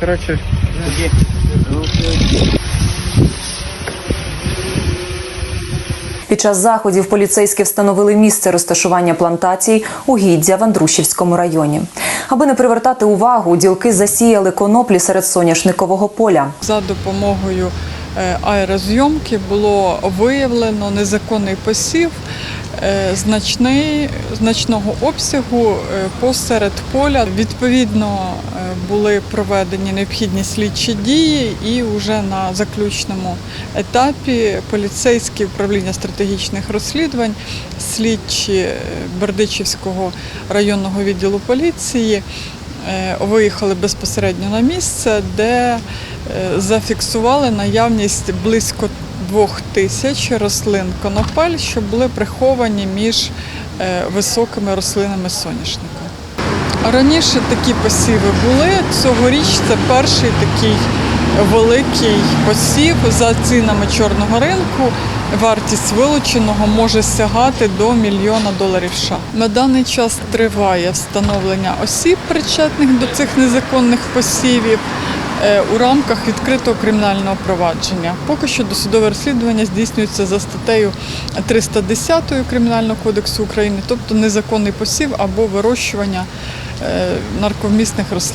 Коротше, тоді. Під час заходів поліцейські встановили місце розташування плантацій угіддя в Андрушівському районі. Аби не привертати увагу, ділки засіяли коноплі серед соняшникового поля. За допомогою е, аерозйомки було виявлено незаконний посів значний, значного обсягу е, посеред поля. Відповідно, е, були проведені необхідні слідчі дії, і вже на заключному етапі поліцейські управління стратегічних розслідувань, слідчі е, Бердичівського районного відділу поліції е, виїхали безпосередньо на місце, де е, зафіксували наявність близько двох тисяч рослин конопель, що були приховані між е, високими рослинами соняшника. Раніше такі посіви були. Цьогоріч це перший такий великий посів за цінами чорного ринку. Вартість вилученого може сягати до мільйона доларів США. На даний час триває встановлення осіб, причетних до цих незаконних посівів. Е, У рамках відкритого кримінального провадження поки що досудове розслідування здійснюється за статтею 310 Кримінального кодексу України, тобто незаконний посів або вирощування наркомісних нарковмісних рослин.